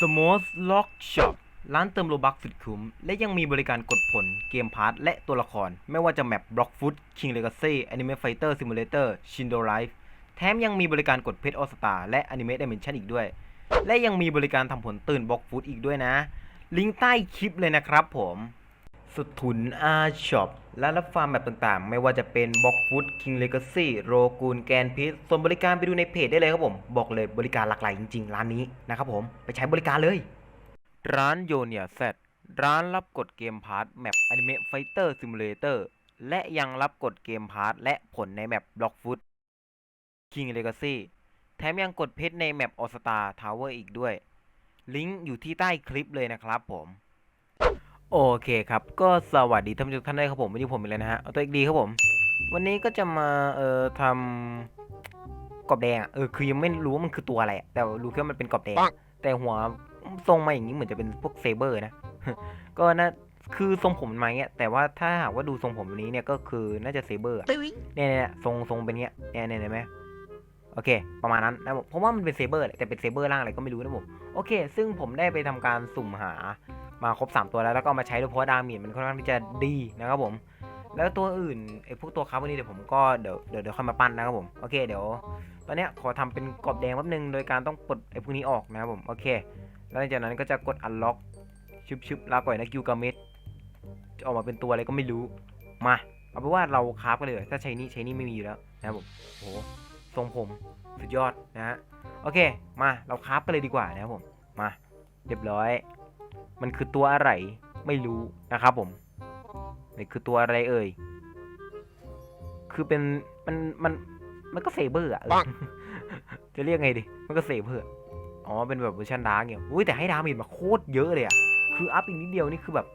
Smooth Lock Shop ร้านเติมโลบักสุดคุ้ม และยังมีบริการกดผลเกมพาร์ทและตัวละคร ไม่ว่าจะแมป Blockfoot King Legacy Anime Fighter Simulator Shindo Life แถมยังมีบริการกดเพชรออสตาและ Anime Dimension อีกด้วย และยังมีบริการทำผลตื่นบล็อกฟุตอีกด้วยนะ ลิงก์ใต้คลิปเลยนะครับผม สุดทุนอาช็อปและรับฟาร์มแบบต่างๆ ไม่ว่าจะเป็นบ็อกฟุตคิงเลกาซี่โรกูนแกนพิษส่วนบริการไปดูในเพจได้เลยครับผม บอกเลยบริการหลากหลายจริงๆ ร้านนี้นะครับผม ไปใช้บริการเลย ร้านโยเนียแซดร้านรับกดเกมพาร์ทแมปอนิเมะไฟเตอร์ซิมูเลเตอร์และยังรับกดเกมพาร์ทและผลในแมปบล็อกฟุตคิงเลกาซี่แถมยังกดเพชรในแมปออสตาทาวเวอร์อีกด้วย ลิงก์อยู่ที่ใต้คลิปเลยนะครับผม โอเคครับ ก็สวัสดีท่านผู้ชมทุกท่านด้วยครับผมวันนี้ผมอีกแล้วนะฮะเอาตัวเอกดีครับผม วันนี้ก็จะมาเอ่อทำกรอบแดงอะเออคือยังไม่รู้ว่ามันคือตัวอะไรอะแต่รู้แค่ว่ามันเป็นกรอบแดงแต่หัวทรงมาอย่างนี้เหมือนจะเป็นพวกเซเบอร์นะก็น่าคือทรงผมมันมาอย่างเงี้ยแต่ว่าถ้าหากว่าดูทรงผมแบบนี้เนี่ยก็คือน่าจะเซเบอร์อะเนี่ยเนี่ยทรงทรงเป็นเงี้ยเนี่ยเนี่ยเห็นไหมโอเค ประมาณนั้นนะผมเพราะว่ามันเป็นเซเบอร์แหละแต่เป็นเซเบอร์ร่างอะไรก็ไม่รู้นะผมโอเค ซึ่งผมได้ไปทำการสุ่มหา มาครบ 3 ตัวแล้วแล้วก็ามาใช้ด้วยเพราะว่าดาเมจมันค่อนข้างที่จะดีนะครับผม แล้วตัวอื่นไอ้พวกตัวคาร์บอนนี้เดี๋ยวผมก็เดี๋ยวเดี๋ยวเดี๋ยวค่อยมาปั้นนะครับผมโอเคเดี๋ยว ตอนเนี้ยขอทำเป็นกรอบแดงแป๊บนึงโดยการต้องปลดไอ้พวกนี้ออกนะครับผมโอเค แล้วหลังจากนั้นก็จะกด unlock ชุบชุบลาก่อยนะกิวกาเมดจะออกมาเป็นตัวอะไรก็ไม่รู้มาเอาเป็นว่าเราคราฟกันเลยถ้าใช้นี่ใช้นี่ไม่มีอยู่แล้วนะครับผมโอ้โหทรงผมสุดยอดนะฮะโอเค มาเราคราฟกันเลยดีกว่านะครับผมมาเรียบร้อย มันคือตัวอะไรไม่รู้นะครับผมนี่คือตัวอะไรเอ่ย คือเป็นมันมันมันก็เซเบอร์อะเออจะเรียกไงดิมันก็เซเบอร์อะอ๋อเป็นแบบเวอร์ชันดาร์กเนี่ยอุ้ยแต่ให้ดาเมจมาโคตรเยอะเลยอะคืออัพอีกนิดเดียวนี่คือแบบ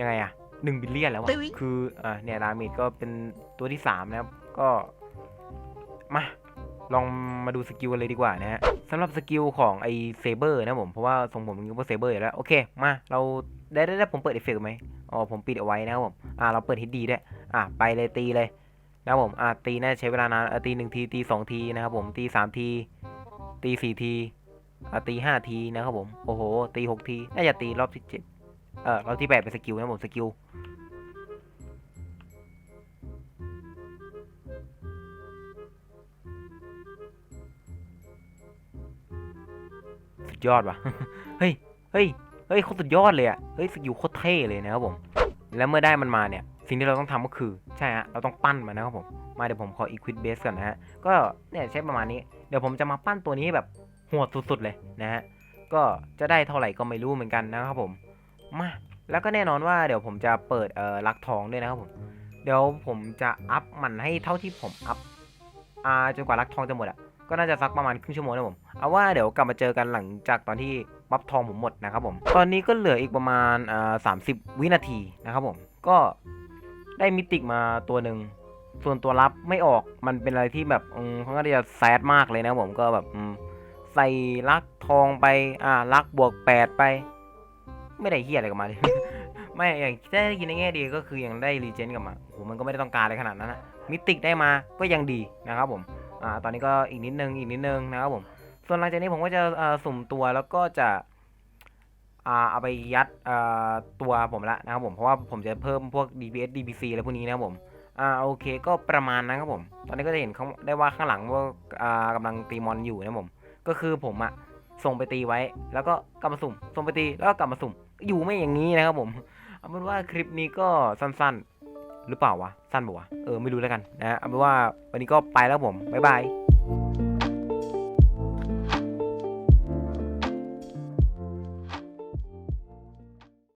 ยังไงอะหนึ่งบิลเลียนแล้วอะคืออ่าเนี่ยดาเมจก็เป็นตัวที่สามนะครับก็มา ลองมาดูสกิลกันเลยดีกว่านะฮะสำหรับสกิลของไอเซเบอร์นะผมเพราะว่าทรงผมมันก็เซเบอร์อยู่แล้วโอเคมาเราได้ได้ผมเปิดเอฟเฟกต์ไหมอ๋อผมปิดเอาไว้นะครับผมอ่าเราเปิดฮิตดีด้วยอ่าไปเลยตีเลยนะครับผมอ่าตีน่าจะใช้เวลานานอ่าตีหนึ่งทีตีสองทีนะครับผมตีสามทีตีสี่ทีอ่าตีห้าทีนะครับผมโอ้โหตีหกทีน่าจะตีรอบที่เจ็ดเออรอบที่แปดเป็นสกิลนะผมสกิล สุดยอดว่ะ เฮ้ย เฮ้ย เฮ้ยโคตรสุดยอดเลยอะเฮ้ยสกิลโคตรเท่เลยนะครับผม แล้วเมื่อได้มันมาเนี่ย สิ่งที่เราต้องทำก็คือ ใช่ฮะ เราต้องปั้นมันนะครับผม มาเดี๋ยวผมขอ equip base ก่อนนะฮะ ก็เนี่ยใช้ประมาณนี้ เดี๋ยวผมจะมาปั้นตัวนี้ให้แบบโหดสุดๆเลยนะฮะ ก็จะได้เท่าไหร่ก็ไม่รู้เหมือนกันนะครับผม มา แล้วก็แน่นอนว่าเดี๋ยวผมจะเปิดเอ่อลักทองด้วยนะครับผม เดี๋ยวผมจะอัพมันให้เท่าที่ผมอัพ อ่าจนกว่าลักทองจะหมดอะ ก็น่าจะสักประมาณครึ่งชั่วโมงนะผมเอาว่าเดี๋ยวกลับมาเจอกันหลังจากตอนที่บัฟทองผมหมดนะครับผม ตอนนี้ก็เหลืออีกประมาณอ่าสามสิบวินาทีนะครับผม ก็ได้มิติกมาตัวหนึ่งส่วนตัวรับไม่ออกมันเป็นอะไรที่แบบเขาก็จะแซดมากเลยนะผมก็แบบใส่ลักทองไปอ่าลักบวกแปดไป ไม่ได้เฮียอะไรกับมาเลยไม่อย่างได้ยินในแง่ดีก็คือยังได้รีเจนกลับมาโอ้โหมันก็ไม่ได้ต้องการอะไรขนาดนั้นนะมิติกได้มาก็ยังดีนะครับผม อ่าตอนนี้ก็อีกนิดนึงอีกนิดนึงนะครับผม ส่วนหลังจากนี้ผมก็จะอ่าสุ่มตัวแล้วก็จะอ่าเอาไปยัดอ่าตัวผมละนะครับผมเพราะว่าผมจะเพิ่มพวก DPS DPC อะไรพวกนี้นะครับผมอ่าโอเคก็ประมาณนั้นครับผม ตอนนี้ก็จะเห็นเขาได้ว่าข้างหลังว่าอ่ากำลังตีมอนอยู่นะครับผม ก็คือผมอะส่งไปตีไว้ แล้วก็กลับมาสุ่ม ส่งไปตีแล้วก็กลับมาสุ่ม อยู่ไม่อย่างนี้นะครับผมเอาเป็นว่าคลิปนี้ก็สั้นๆ หรือเปล่าวะ สั้นปะวะ เออไม่รู้แล้วกันนะเอาเป็นว่าวันนี้ก็ไปแล้วผม บ๊ายบาย